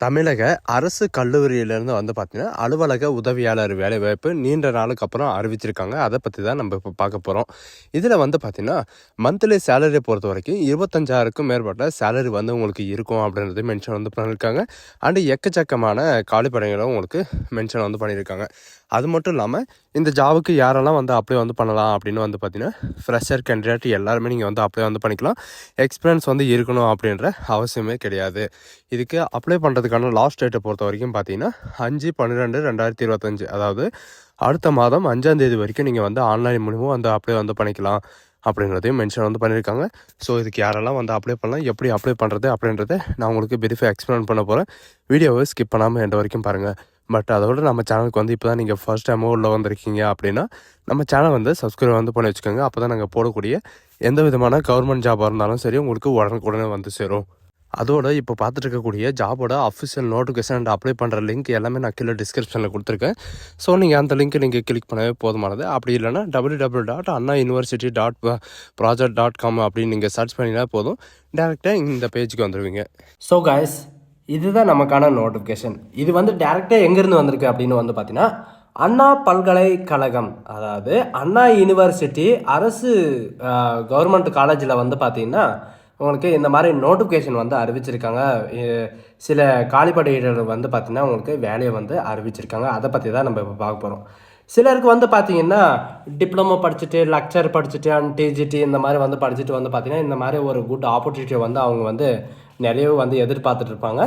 தமிழக அரசு கல்லூரியிலேருந்து வந்து பார்த்தீங்கன்னா அலுவலக உதவியாளர் வேலைவாய்ப்பு நீண்ட நாளுக்கு அப்புறம் அறிவிச்சிருக்காங்க. அதை பற்றி தான் நம்ம இப்போ பார்க்க போகிறோம் இதில் வந்து பார்த்திங்கன்னா மந்த்லி சேலரி பொறுத்த வரைக்கும் இருபத்தஞ்சாயிரக்கும் மேற்பட்ட சேலரி வந்து உங்களுக்கு இருக்கும் அப்படின்றது மென்ஷன் வந்து பண்ணியிருக்காங்க அண்டு எக்கச்சக்கமான காலிப்படைகளும் உங்களுக்கு மென்ஷன் வந்து பண்ணியிருக்காங்க அது மட்டும் இல்லாமல் இந்த ஜாபுக்கு யாரெல்லாம் வந்து அப்ளை வந்து பண்ணலாம் அப்படின்னு வந்து பார்த்தீங்கன்னா ஃப்ரெஷர் கேண்டிடேட் எல்லாருமே நீங்கள் வந்து அப்ளை வந்து பண்ணிக்கலாம். எக்ஸ்பீரியன்ஸ் வந்து இருக்கணும் அப்படின்ற அவசியமே கிடையாது. இதுக்கு அப்ளை பண்ணுறதுக்கான லாஸ்ட் டேட்டை பொறுத்த வரைக்கும் பார்த்தீங்கன்னா அஞ்சு பன்னிரெண்டு ரெண்டாயிரத்தி இருபத்தஞ்சு. அதாவது அடுத்த மாதம் அஞ்சாந்தேதி வரைக்கும் நீங்கள் வந்து ஆன்லைன் மூலிமா வந்து அப்ளை வந்து பண்ணிக்கலாம் அப்படின்றதையும் மென்ஷன் வந்து பண்ணியிருக்காங்க ஸோ இதுக்கு யாரெல்லாம் வந்து அப்ளை பண்ணலாம் எப்படி அப்ளை பண்ணுறது அப்படின்றத நான் உங்களுக்கு பிரீஃபாக எக்ஸ்பிளைன் பண்ண போகிறேன் வீடியோவை ஸ்கிப் பண்ணாமல் எந்த வரைக்கும் பாருங்கள் பட் அதோட நம்ம சேனலுக்கு வந்து இப்போ தான் நீங்கள் ஃபர்ஸ்ட் டைமோ உள்ளே வந்திருக்கீங்க அப்படின்னா நம்ம சேனல் வந்து சப்ஸ்கிரைப் வந்து பண்ணி வச்சுக்கோங்க. அப்போ தான் நாங்கள் போடக்கூடிய எந்த விதமான கவர்மெண்ட் ஜாபாக இருந்தாலும் சரி உங்களுக்கு உடனுக்குடனே வந்து சேரும். அதோட இப்போ பார்த்துட்டு இருக்கக்கூடிய ஜாபோட அஃபிஷியல் நோட்டிஃபிகேஷன் அண்ட் அப்ளை பண்ணுற லிங்க் எல்லாமே நான் கீழே டிஸ்கிரிப்ஷனில் கொடுத்துருக்கேன். ஸோ நீங்கள் அந்த லிங்க் நீங்கள் கிளிக் பண்ணவே போதுமானது. அப்படி இல்லைனா W W dot Anna university dot project dot com அப்படின்னு நீங்கள் சர்ச் பண்ணினா போதும். டேரெக்டாக இந்த பேஜுக்கு வந்துடுவீங்க ஸோ காய்ஸ் இதுதான் நமக்கான நோட்டிஃபிகேஷன் இது வந்து டேரெக்டாக எங்கேருந்து வந்திருக்கு அப்படின்னு வந்து பார்த்தீங்கன்னா அண்ணா பல்கலைக்கழகம் அதாவது அண்ணா யூனிவர்சிட்டி அரசு கவர்மெண்ட் காலேஜில் வந்து பார்த்தீங்கன்னா உங்களுக்கு இந்த மாதிரி நோட்டிஃபிகேஷன் வந்து அறிவிச்சிருக்காங்க. சில காலிப்படையிடர் வந்து பார்த்திங்கன்னா உங்களுக்கு வேலையை வந்து அறிவிச்சிருக்காங்க. அதை பற்றி தான் நம்ம இப்போ பார்க்க போகிறோம் சிலருக்கு வந்து பார்த்தீங்கன்னா டிப்ளமோ படிச்சுட்டு லெக்சர் படிச்சுட்டு அண்ட் டிஜிடி இந்த மாதிரி வந்து படிச்சுட்டு வந்து பார்த்தீங்கன்னா இந்த மாதிரி ஒரு குட் ஆப்பர்ச்சுனிட்டியை வந்து அவங்க வந்து நிறைய வந்து எதிர்பார்த்துட்டு இருப்பாங்க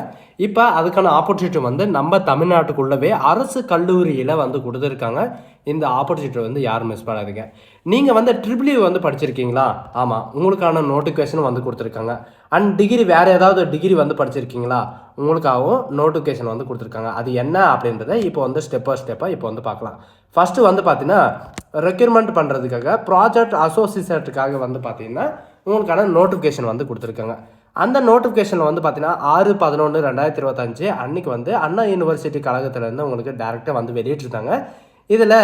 இப்போ அதுக்கான ஆப்பர்ச்சுனிட்டி வந்து நம்ம தமிழ்நாட்டுக்குள்ளவே அரசு கல்லூரியில் வந்து கொடுத்துருக்காங்க. இந்த ஆப்பர்ச்சுனிட்டி வந்து யாரும் மிஸ் பண்ணாதீங்க. நீங்கள் வந்து ட்ரிபிள் வந்து படிச்சிருக்கீங்களா? ஆமாம் உங்களுக்கான நோட்டிஃபிகேஷனும் வந்து கொடுத்துருக்காங்க. அண்ட் டிகிரி வேறு ஏதாவது டிகிரி வந்து படிச்சிருக்கீங்களா? உங்களுக்காகவும் நோட்டிஃபிகேஷன் வந்து கொடுத்துருக்காங்க. அது என்ன அப்படின்றத இப்போ வந்து ஸ்டெப் பை ஸ்டெப்பாக இப்போ வந்து பார்க்கலாம். ஃபஸ்ட்டு வந்து பார்த்தீங்கன்னா ரெக்யூர்மெண்ட் பண்ணுறதுக்காக ப்ராஜெக்ட் அசோசியேட்டுக்காக வந்து பார்த்தீங்கன்னா உங்களுக்கான நோட்டிஃபிகேஷன் வந்து கொடுத்துருக்காங்க. அந்த நோட்டிஃபிகேஷன் வந்து பார்த்தீங்கன்னா ஆறு பதினொன்று ரெண்டாயிரத்தி இருபத்தஞ்சு அன்னைக்கு வந்து அண்ணா யூனிவர்சிட்டி கழகத்துலேருந்து உங்களுக்கு டேரெக்டாக வந்து வெளியிட்டிருந்தாங்க. இதில்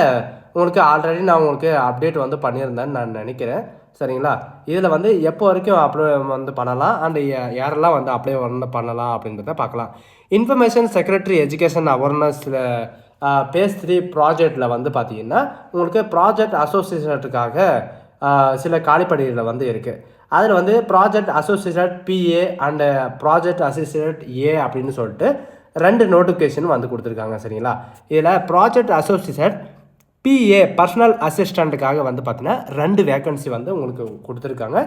உங்களுக்கு ஆல்ரெடி நான் உங்களுக்கு அப்டேட் வந்து பண்ணியிருந்தேன்னு நான் நினைக்கிறேன். சரிங்களா? இதில் வந்து எப்போ வரைக்கும் அப்ளை வந்து பண்ணலாம்? அண்ட் யாரெல்லாம் வந்து அப்ளை வந்து பண்ணலாம் அப்படின்றத பார்க்கலாம். இன்ஃபர்மேஷன் செக்ரட்டரி எஜுகேஷன் அவேர்னஸில் பேஸ் த்ரீ ப்ராஜெக்டில் வந்து பார்த்தீங்கன்னா உங்களுக்கு ப்ராஜெக்ட் அசோசியேஷனுக்காக சில காலிப்படிகள் வந்து இருக்குது அதில் வந்து project associate PA and project associate A அப்படின்னு சொல்லிட்டு ரெண்டு நோட்டிஃபிகேஷன் வந்து கொடுத்துருக்காங்க சரிங்களா? இதில் ப்ராஜெக்ட் அசோசியேட் பிஏ பர்சனல் அசிஸ்டண்ட்டுக்காக வந்து பார்த்தீங்கன்னா ரெண்டு வேக்கன்சி வந்து உங்களுக்கு கொடுத்துருக்காங்க.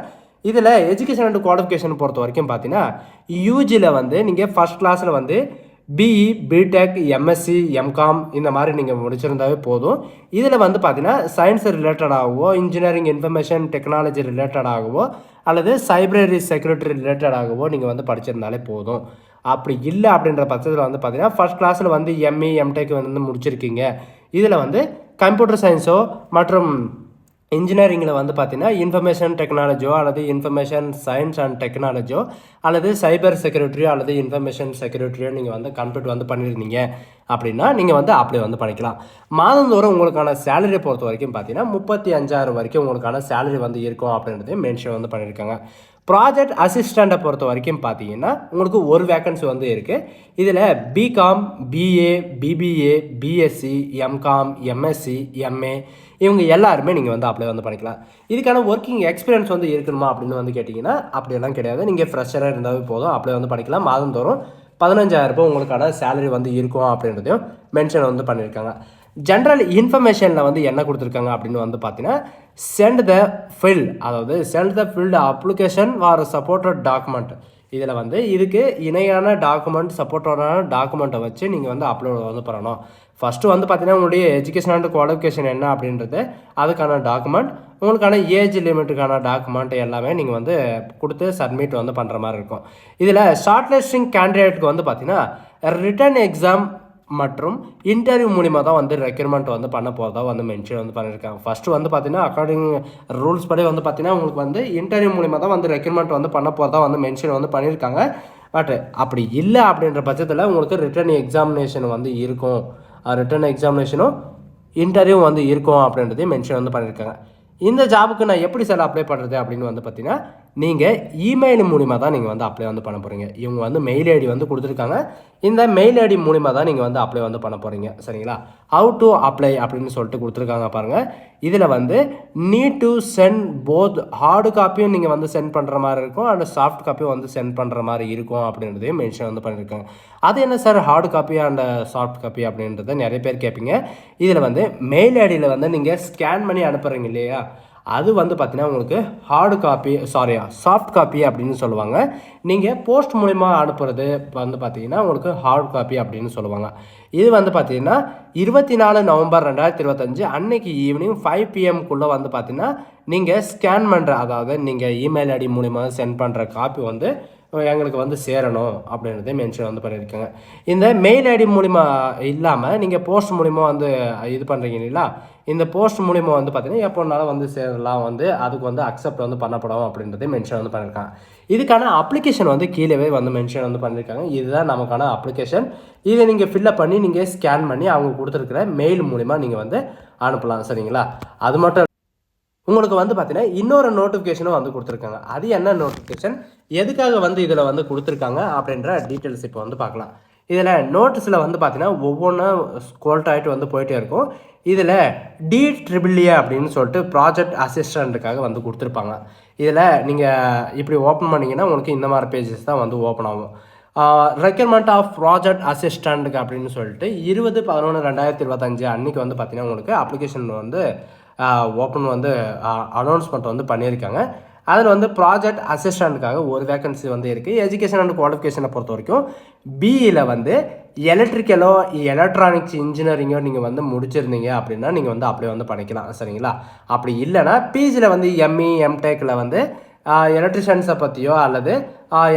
இதில் எஜுகேஷன் அண்ட் குவாலிஃபிகேஷன் பொறுத்த வரைக்கும் பார்த்தீங்கன்னா யூஜியில் வந்து நீங்கள் ஃபஸ்ட் கிளாஸில் வந்து பிஇ பிடெக் எம்எஸ்சி எம்காம் இந்த மாதிரி நீங்கள் முடிச்சிருந்தாவே போதும். இதில் வந்து பார்த்தீங்கன்னா சயின்ஸ் ரிலேட்டடாகவோ இன்ஜினியரிங் இன்ஃபர்மேஷன் டெக்னாலஜி ரிலேட்டடாகவோ அல்லது சைப்ரரி செக்யூரிட்டி ரிலேட்டடாகவோ நீங்கள் வந்து படிச்சிருந்தாலே போதும். அப்படி இல்லை அப்படின்ற பட்சத்தில் வந்து பார்த்தீங்கன்னா ஃபர்ஸ்ட் கிளாஸில் வந்து எம்இ எம்டெக் வந்து முடிச்சிருக்கீங்க. இதில் வந்து கம்ப்யூட்டர் சயின்ஸோ மற்றும் இன்ஜினியரிங்கில் வந்து பார்த்தீங்கன்னா இன்ஃபர்மேஷன் டெக்னாலஜியோ அல்லது இன்ஃபர்மேஷன் சயின்ஸ் அண்ட் டெக்னாலஜியோ அல்லது சைபர் செக்யூரிட்டியோ அல்லது இன்ஃபர்மேஷன் செக்யூரிட்டியோ நீங்கள் வந்து கம்ப்ளீட் வந்து பண்ணியிருந்தீங்க அப்படின்னா நீங்கள் வந்து அப்ளை வந்து பண்ணிக்கலாம். மாதந்தோறும் உங்களுக்கான சேலரி பொறுத்த வரைக்கும் பார்த்தீங்கன்னா முப்பத்தி அஞ்சாயிரம் வரைக்கும் உங்களுக்கான சேலரி வந்து இருக்கும் அப்படின்றதையும் மென்ஷன் வந்து பண்ணியிருக்காங்க ப்ராஜெக்ட் அசிஸ்டண்ட்டை பொறுத்த வரைக்கும் பார்த்தீங்கன்னா உங்களுக்கு ஒரு வேக்கன்சி வந்து இருக்குது இதில் BCom BA BBA BSc MCom MSc MA இவங்க எல்லாருமே நீங்கள் வந்து அப்ளை வந்து பண்ணிக்கலாம். இதுக்கான ஒர்க்கிங் எக்ஸ்பீரியன்ஸ் வந்து இருக்கணுமா அப்படின்னு வந்து கேட்டிங்கன்னா அப்படியெல்லாம் கிடையாது. நீங்கள் ஃப்ரெஷராக இருந்தாவே போதும் அப்ளை வந்து பண்ணிக்கலாம். மாதந்தோறும் பதினஞ்சாயிரம் ரூபாய் உங்களுக்கான சேலரி வந்து இருக்கும் அப்படின்றதையும் மென்ஷன் வந்து பண்ணியிருக்காங்க. ஜென்ரல் இன்ஃபர்மேஷனில் வந்து என்ன கொடுத்துருக்காங்க அப்படின்னு வந்து பார்த்தீங்கன்னா சென்ட் த ஃபில் அதாவது send the filled application with supported document இதில் வந்து இதுக்கு இணையான டாக்குமெண்ட் சப்போர்ட்டடான டாக்குமெண்ட்டை வச்சு நீங்கள் வந்து அப்லோட் வந்து பண்ணணும். ஃபஸ்ட்டு வந்து பார்த்தீங்கன்னா உங்களுடைய எஜுகேஷன் அண்ட் குவாலிஃபிகேஷன் என்ன அப்படின்றது அதுக்கான டாக்குமெண்ட் உங்களுக்கான ஏஜ் லிமிட்டுக்கான டாக்குமெண்ட் எல்லாமே நீங்கள் வந்து கொடுத்து சப்மிட் வந்து பண்ணுற மாதிரி இருக்கும். இதில் ஷார்ட் லிஸ்டிங் கேண்டிடேட்டுக்கு வந்து பார்த்தீங்கன்னா ரிட்டன் எக்ஸாம் மற்றும் இன்டர்வியூ மூலிமா தான் வந்து ரெக்யூர்மெண்ட் வந்து பண்ண போகிறதா வந்து மென்ஷன் வந்து பண்ணியிருக்காங்க ஃபஸ்ட்டு வந்து பார்த்தீங்கன்னா அக்கார்டிங் ரூல்ஸ் படி வந்து பார்த்தீங்கன்னா உங்களுக்கு வந்து இன்டர்வியூ மூலிமா தான் வந்து ரெக்யூர்மெண்ட் வந்து பண்ண போகிறதா வந்து மென்ஷன் வந்து பண்ணியிருக்காங்க பட் அப்படி இல்லை அப்படின்ற பட்சத்தில் உங்களுக்கு ரிட்டர்ன் எக்ஸாமினேஷன் வந்து இருக்கும். ரிட்டர்ன் எக்ஸாமினேஷனும் இன்டர்வியூ வந்து இருக்கும் அப்படின்றதையும் மென்ஷன் வந்து பண்ணியிருக்காங்க இந்த ஜாபுக்கு நான் எப்படி சார் அப்ளை பண்ணுறது அப்படின்னு வந்து பார்த்தீங்கன்னா நீங்கள் இமெயில் மூலிமா தான் நீங்கள் வந்து அப்ளை வந்து பண்ண போகிறீங்க இவங்க வந்து மெயில் ஐடி வந்து கொடுத்துருக்காங்க. இந்த மெயில் ஐடி மூலிமா தான் நீங்கள் வந்து அப்ளை வந்து பண்ண போகிறீங்க சரிங்களா? ஹவு டு அப்ளை அப்படின்னு சொல்லிட்டு கொடுத்துருக்காங்க பாருங்கள் இதில் வந்து need to send both hard காப்பியும் நீங்கள் வந்து சென்ட் பண்ணுற மாதிரி இருக்கும். அண்ட் சாஃப்ட் காப்பியும் வந்து சென்ட் பண்ணுற மாதிரி இருக்கும் அப்படின்றதையும் மென்ஷன் வந்து பண்ணியிருக்காங்க அது என்ன sir hard copy and soft copy அப்படின்றத நிறைய பேர் கேட்பீங்க இதில் வந்து மெயில் ஐடியில் வந்து நீங்கள் ஸ்கேன் பண்ணி அனுப்புகிறீங்க இல்லையா? அது வந்து பார்த்தீங்கன்னா உங்களுக்கு hard copy sorry soft copy அப்படின்னு சொல்லுவாங்க. நீங்கள் போஸ்ட் மூலிமா அனுப்புறது வந்து பார்த்தீங்கன்னா உங்களுக்கு ஹார்ட் காப்பி அப்படின்னு சொல்லுவாங்க. இது வந்து பார்த்தீங்கன்னா இருபத்தி நாலு நவம்பர் ரெண்டாயிரத்தி இருபத்தஞ்சு அன்னைக்கு ஈவினிங் ஃபைவ் பிஎம்குள்ளே வந்து பார்த்தீங்கன்னா நீங்கள் ஸ்கேன் பண்ணுற அதாவது நீங்கள் இமெயில் ஐடி மூலிமா சென்ட் பண்ணுற காப்பி வந்து எங்களுக்கு வந்து சேரணும் அப்படின்றதே மென்ஷன் வந்து பண்ணியிருக்காங்க. இந்த மெயில் ஐடி மூலிமா இல்லாமல் நீங்கள் போஸ்ட் மூலிமா வந்து இது பண்ணுறீங்க இல்லைங்களா? இந்த போஸ்ட் மூலிமா வந்து பார்த்தீங்கன்னா எப்போனாலும் வந்து சேரலாம் வந்து அதுக்கு வந்து அக்செப்ட் வந்து பண்ணப்படும் அப்படின்றதே மென்ஷன் வந்து பண்ணியிருக்காங்க. இதுக்கான அப்ளிகேஷன் வந்து கீழே வந்து மென்ஷன் வந்து பண்ணியிருக்காங்க. இதுதான் நமக்கான அப்ளிகேஷன் இதை நீங்கள் ஃபில்லப் பண்ணி நீங்கள் ஸ்கேன் பண்ணி அவங்க கொடுத்துருக்குற மெயில் மூலிமா நீங்கள் வந்து அனுப்பலாம் சரிங்களா? அது மட்டும் உங்களுக்கு வந்து பார்த்தீங்கன்னா இன்னொரு நோட்டிஃபிகேஷனும் வந்து கொடுத்துருக்காங்க. அது என்ன நோட்டிஃபிகேஷன் எதுக்காக வந்து இதில் வந்து கொடுத்துருக்காங்க அப்படின்ற டீட்டெயில்ஸ் இப்போ வந்து பார்க்கலாம். இதில் நோட்டீஸில் வந்து பார்த்தீங்கன்னா ஒவ்வொன்றும் ஸ்கோல்ட் ஆகிட்டு வந்து போயிட்டே இருக்கும். இதில் டி ட்ரிபிள்ஏ அப்படின்னு சொல்லிட்டு ப்ராஜெக்ட் அசிஸ்டண்ட்டுக்காக வந்து கொடுத்துருப்பாங்க. இதில் நீங்கள் இப்படி ஓப்பன் பண்ணிங்கன்னா உங்களுக்கு இந்த மாதிரி பேஜஸ் தான் வந்து ஓப்பன் ஆகும். ரெக்யர்மெண்ட் ஆஃப் ப்ராஜெக்ட் அசிஸ்டண்ட்டுக்கு அப்படின்னு சொல்லிட்டு இருபது பதினொன்று ரெண்டாயிரத்தி இருபத்தஞ்சு அன்றைக்கி வந்து பார்த்தீங்கன்னா உங்களுக்கு அப்ளிகேஷன் வந்து ஓப்பன் வந்து அனௌன்ஸ்மெண்ட் வந்து பண்ணியிருக்காங்க. அதில் வந்து ப்ராஜெக்ட் அசிஸ்டண்ட்டுக்காக ஒரு வேகன்சி வந்து இருக்குது எஜுகேஷன் அண்ட் குவாலிஃபிகேஷனை பொறுத்த வரைக்கும் பிஇயில் வந்து எலக்ட்ரிக்கலோ எலக்ட்ரானிக்ஸ் இன்ஜினியரிங்கோ நீங்கள் வந்து முடிச்சிருந்தீங்க அப்படின்னா நீங்கள் வந்து அப்படியே வந்து பண்ணிக்கலாம். சரிங்களா? அப்படி இல்லைன்னா பிஜியில் வந்து எம்இ எம்டெக்கில் வந்து எலக்ட்ரிஷியன்ஸை பற்றியோ அல்லது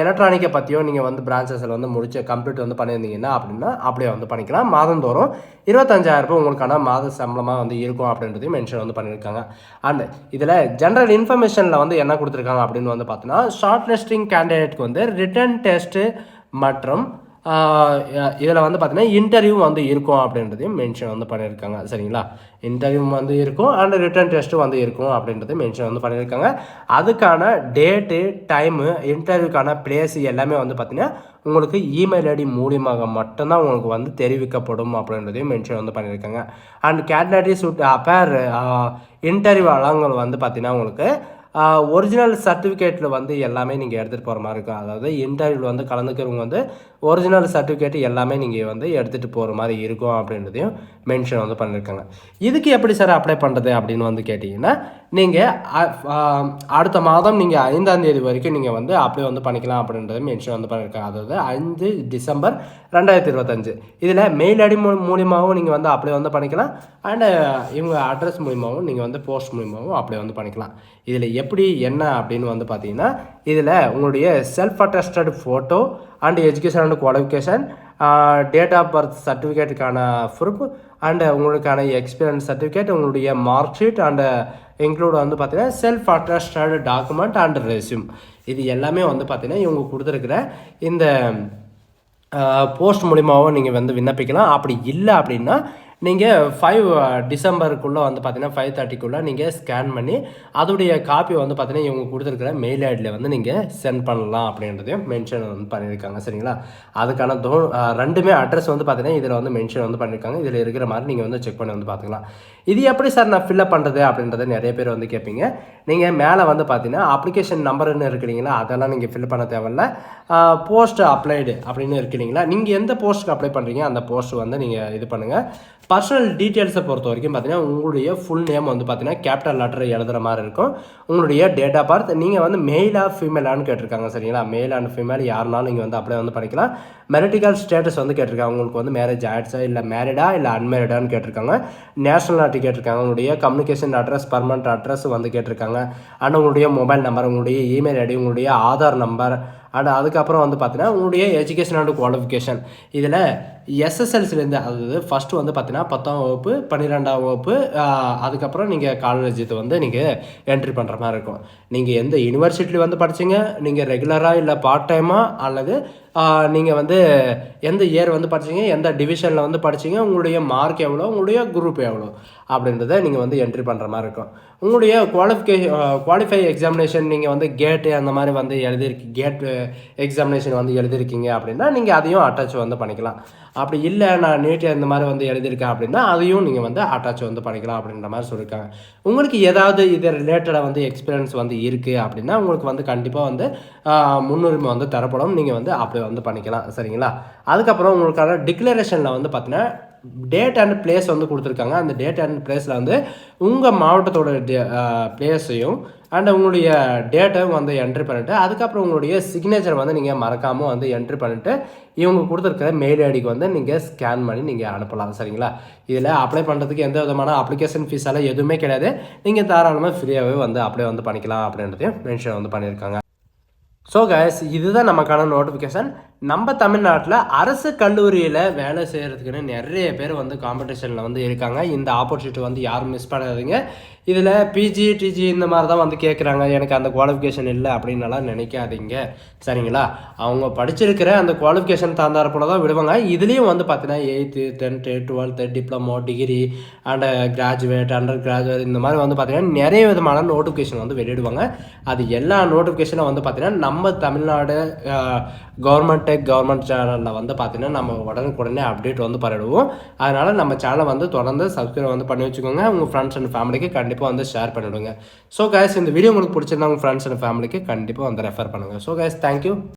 எலக்ட்ரானிக்கை பற்றியோ நீங்கள் வந்து பிரான்ச்சஸில் வந்து முடிச்சு கம்ப்ளீட் வந்து பண்ணியிருந்தீங்கன்னா அப்படின்னா அப்படியே வந்து பண்ணிக்கலாம். மாதந்தோறும் இருபத்தஞ்சாயிரம் ரூபாய் உங்களுக்கான மாத சம்பளமாக வந்து இருக்கும் அப்படின்றதையும் மென்ஷன் வந்து பண்ணியிருக்காங்க. அண்ட் இதில் ஜென்ரல் இன்ஃபர்மேஷனில் வந்து என்ன கொடுத்துருக்காங்க அப்படின்னு வந்து பார்த்தோன்னா ஷார்ட் லிஸ்டிங் கேண்டிடேட்க்கு வந்து ரிட்டன் டெஸ்ட்டு மற்றும் இதில் வந்து பார்த்தீங்கன்னா இன்டர்வியூ வந்து இருக்கும் அப்படின்றதையும் மென்ஷன் வந்து பண்ணியிருக்காங்க சரிங்களா? இன்டர்வியூ வந்து இருக்கும் அண்ட் ரிட்டன் டெஸ்ட்டும் வந்து இருக்கும் அப்படின்றதையும் மென்ஷன் வந்து பண்ணியிருக்காங்க அதுக்கான டேட்டு டைமு இன்டர்வியூக்கான பிளேஸ் எல்லாமே வந்து பார்த்தீங்கன்னா உங்களுக்கு இமெயில் ஐடி மூலியமாக மட்டும்தான் உங்களுக்கு வந்து தெரிவிக்கப்படும் அப்படின்றதையும் மென்ஷன் வந்து பண்ணியிருக்காங்க அண்ட் கேட்னரி சுட் அப்பேர் இன்டர்வியூ அலங்கள் வந்து பார்த்தீங்கன்னா உங்களுக்கு ஒரிஜினல் சர்டிஃபிகேட்டில் வந்து எல்லாமே நீங்கள் எடுத்துகிட்டு போகிற மாதிரி இருக்கும். அதாவது இன்டர்வியூவில் வந்து கலந்துக்கிறவங்க வந்து ஒரிஜினல் சர்டிஃபிகேட் எல்லாமே நீங்கள் வந்து எடுத்துகிட்டு போகிற மாதிரி இருக்கும் அப்படின்றதையும் மென்ஷன் வந்து பண்ணியிருக்காங்க இதுக்கு எப்படி சார் அப்ளை பண்ணுறது அப்படின்னு வந்து கேட்டிங்கன்னா நீங்கள் அடுத்த மாதம் நீங்கள் ஐந்தாம் தேதி வரைக்கும் நீங்கள் வந்து அப்ளை வந்து பண்ணிக்கலாம் அப்படின்றத மென்ஷன் வந்து பண்ணியிருக்காங்க அதாவது ஐந்து டிசம்பர் ரெண்டாயிரத்தி இருபத்தஞ்சு. இதில் மெயில் அடி மூ மூலியமாகவும் நீங்கள் வந்து அப்ளை வந்து பண்ணிக்கலாம். அண்டு இவங்க அட்ரஸ் மூலியமாகவும் நீங்கள் வந்து போஸ்ட் மூலியமாகவும் அப்ளை வந்து பண்ணிக்கலாம். இதில் எப்படி என்ன அப்படின்னு வந்து பார்த்தீங்கன்னா இதில் உங்களுடைய self attested photo and education and qualification date of birth சர்டிஃபிகேட்டுக்கான proof and உங்களுக்கான எக்ஸ்பீரியன்ஸ் சர்டிஃபிகேட் உங்களுடைய மார்க் ஷீட் அண்டு இன்க்ளூட் வந்து பார்த்தீங்கன்னா self attested document and resume இது எல்லாமே வந்து பார்த்தீங்கன்னா இவங்க கொடுத்துருக்குற இந்த போஸ்ட் மூலிமாவும் நீங்கள் வந்து விண்ணப்பிக்கலாம். அப்படி இல்லை அப்படின்னா நீங்கள் ஃபைவ் uh, டிசம்பருக்குள்ளே வந்து பார்த்தீங்கன்னா ஃபைவ் தேர்ட்டிக்குள்ளே நீங்கள் ஸ்கேன் பண்ணி அதோடைய காப்பி வந்து பார்த்தீங்கன்னா இவங்க கொடுத்துருக்குற மெயில் ஐடியில் வந்து நீங்கள் சென்ட் பண்ணலாம் அப்படின்றதையும் மென்ஷன் வந்து பண்ணியிருக்காங்க. சரிங்களா? அதுக்கான தோ uh, ரெண்டுமே அட்ரஸ் வந்து பார்த்தீங்கன்னா இதில் வந்து மென்ஷன் வந்து பண்ணியிருக்காங்க. இதில் இருக்கிற மாதிரி நீங்கள் வந்து செக் பண்ணி வந்து பார்த்துக்கலாம் இது எப்படி சார் நான் ஃபில்அப் பண்ணுறது அப்படின்றத நிறைய பேர் வந்து கேட்பீங்க நீங்கள் மேலே வந்து பார்த்தீங்கன்னா அப்ளிகேஷன் நம்பர்னு இருக்கிறீங்களா? அதெல்லாம் நீங்கள் ஃபில் பண்ண தேவையில்ல. போஸ்ட் அப்ளைடு அப்படின்னு இருக்கிறீங்களா? நீங்கள் எந்த போஸ்ட்டுக்கு அப்ளை பண்ணுறீங்க அந்த போஸ்ட் வந்து நீங்கள் இது பண்ணுங்கள் பர்சனல் டீட்டெயில்ஸை பொறுத்த வரைக்கும் பார்த்தீங்கன்னா உங்களுடைய ஃபுல் நேம் வந்து பார்த்தீங்கன்னா கேபிட்டல் லெட்டர் எழுதுகிற மாதிரி இருக்கும். உங்களுடைய டேட் ஆஃப் பர்த் நீங்கள் வந்து மெயிலாக ஃபீமேலான்னு கேட்டிருக்காங்க சரிங்களா? மேல் அண்ட் ஃபீமேல் யாருனாலும் நீங்கள் வந்து அப்ளை வந்து பண்ணிக்கலாம் மெரிட்டிக்கல் ஸ்டேட்டஸ் வந்து கேட்டிருக்காங்க உங்களுக்கு வந்து மேரேஜ் ஆயிடுச்சா இல்லை மேரிடா இல்லை அன்மேரிடான்னு கேட்டிருக்காங்க. நேஷனாலிட்டி கேட்டிருக்காங்க உங்களுடைய கம்யூனிகேஷன் அட்ரஸ் பர்மனண்ட் அட்ரஸ் வந்து கேட்டிருக்காங்க. அண்ட் உங்களுடைய மொபைல் நம்பர் உங்களுடைய இமெயில் ஐடி உங்களுடைய ஆதார் நம்பர் அண்ட் அதுக்கப்புறம் வந்து பார்த்தீங்கன்னா உங்களுடைய எஜுகேஷன் அண்ட் குவாலிஃபிகேஷன் இதில் எஸ்எஸ்எல்சிலேருந்து அதாவது ஃபஸ்ட்டு வந்து பார்த்தீங்கன்னா பத்தாம் வகுப்பு பன்னிரெண்டாம் வகுப்பு அதுக்கப்புறம் நீங்கள் காலேஜ் இது வந்து நீங்கள் என்ட்ரி பண்ணுற மாதிரி இருக்கும். நீங்கள் எந்த யூனிவர்சிட்டியில் வந்து படிச்சீங்க நீங்கள் ரெகுலராக இல்லை பார்ட் டைமாக அல்லது நீங்கள் வந்து எந்த இயர் வந்து படிச்சீங்க எந்த டிவிஷனில் வந்து படிச்சீங்க உங்களுடைய மார்க் எவ்வளோ உங்களுடைய குரூப் எவ்வளோ அப்படின்றத நீங்கள் வந்து என்ட்ரி பண்ணுற மாதிரி இருக்கும். உங்களுடைய குவாலிஃபிகே குவாலிஃபை எக்ஸாமினேஷன் நீங்கள் வந்து கேட்டு அந்த மாதிரி வந்து எழுதிருக்கு கேட் எக்ஸாமினேஷன் வந்து எழுதிருக்கீங்க அப்படின்னா நீங்கள் அதையும் அட்டாச் வந்து பண்ணிக்கலாம். அப்படி இல்லை நான் நீட் இந்த மாதிரி வந்து எழுதியிருக்கேன் அப்படின்னா அதையும் நீங்கள் வந்து அட்டாச் வந்து பண்ணிக்கலாம் அப்படின்ற மாதிரி சொல்லியிருக்காங்க. உங்களுக்கு ஏதாவது இது ரிலேட்டடாக வந்து எக்ஸ்பீரியன்ஸ் வந்து இருக்குது அப்படின்னா உங்களுக்கு வந்து கண்டிப்பாக வந்து முன்னுரிமை வந்து தரப்படும். நீங்கள் வந்து அப்படி வந்து பண்ணிக்கலாம். சரிங்களா? அதுக்கப்புறம் உங்களுக்கான டிக்ளரேஷனில் வந்து பார்த்தீங்கன்னா டேட் அண்ட் பிளேஸ் வந்து கொடுத்துருக்காங்க. அந்த டேட் அண்ட் பிளேஸில் வந்து உங்கள் மாவட்டத்தோட பிளேஸையும் அண்ட் உங்களுடைய டேட்டையும் வந்து என்ட்ரி பண்ணிவிட்டு அதுக்கப்புறம் உங்களுடைய சிக்னேச்சர் வந்து நீங்கள் மறக்காமல் வந்து என்ட்ரி பண்ணிவிட்டு இவங்க கொடுத்துருக்கிற மெயில் ஐடிக்கு வந்து நீங்கள் ஸ்கேன் பண்ணி நீங்கள் அனுப்பலாம். சரிங்களா? இதில் அப்ளை பண்ணுறதுக்கு எந்த விதமான அப்ளிகேஷன் ஃபீஸெல்லாம் எதுவுமே கிடையாது. நீங்கள் தாராளமாக ஃப்ரீயாகவே வந்து அப்ளை வந்து பண்ணிக்கலாம் அப்படின்றதையும் மென்ஷன் வந்து பண்ணியிருக்காங்க. ஸோ கைஸ் இதுதான் நமக்கான நோட்டிஃபிகேஷன் நம்ம தமிழ்நாட்டில் அரசு கல்லூரியில் வேலை செய்கிறதுக்குன்னு நிறைய பேர் வந்து காம்படிஷனில் வந்து இருக்காங்க. இந்த ஆப்பர்ச்சுனிட்டி வந்து யாரும் மிஸ் பண்ணாதீங்க. இதில் பிஜி டிஜி இந்த மாதிரி தான் வந்து கேட்குறாங்க எனக்கு அந்த குவாலிஃபிகேஷன் இல்லை அப்படின்னலாம் நினைக்காதீங்க. சரிங்களா? அவங்க படிச்சிருக்கிற அந்த குவாலிஃபிகேஷன் தகுந்தாற போல தான் விடுவாங்க. இதுலேயும் வந்து பார்த்தீங்கன்னா eighth tenth twelfth diploma degree and graduate undergraduate இந்த மாதிரி வந்து பார்த்தீங்கன்னா நிறைய விதமான நோட்டிஃபிகேஷன் வந்து வெளியிடுவாங்க. அது எல்லா நோட்டிஃபிகேஷனும் வந்து பார்த்தீங்கன்னா நம்ம தமிழ்நாடு கவர்மெண்ட் டெக் கவர்மெண்ட் சேனலில் வந்து பார்த்தீங்கன்னா நம்ம உடனுக்குடனே அப்டேட் வந்து பரவிடுவோம். அதனால் நம்ம சேனலை வந்து தொடர்ந்து சப்ஸ்கிரைப் வந்து பண்ணி வச்சுக்கோங்க. உங்கள் ஃப்ரெண்ட்ஸ் அண்ட் ஃபேமிலிக்கு கண்டிப்பாக வந்து ஷேர் பண்ணிவிடுங்க ஸோ கைஸ் இந்த வீடியோ உங்களுக்கு பிடிச்சிருந்தா உங்கள் ஃப்ரெண்ட்ஸ் அண்ட் ஃபேமிலிக்கு கண்டிப்பாக வந்து ரெஃபர் பண்ணுங்கள் ஸோ கைஸ் தேங்க்யூ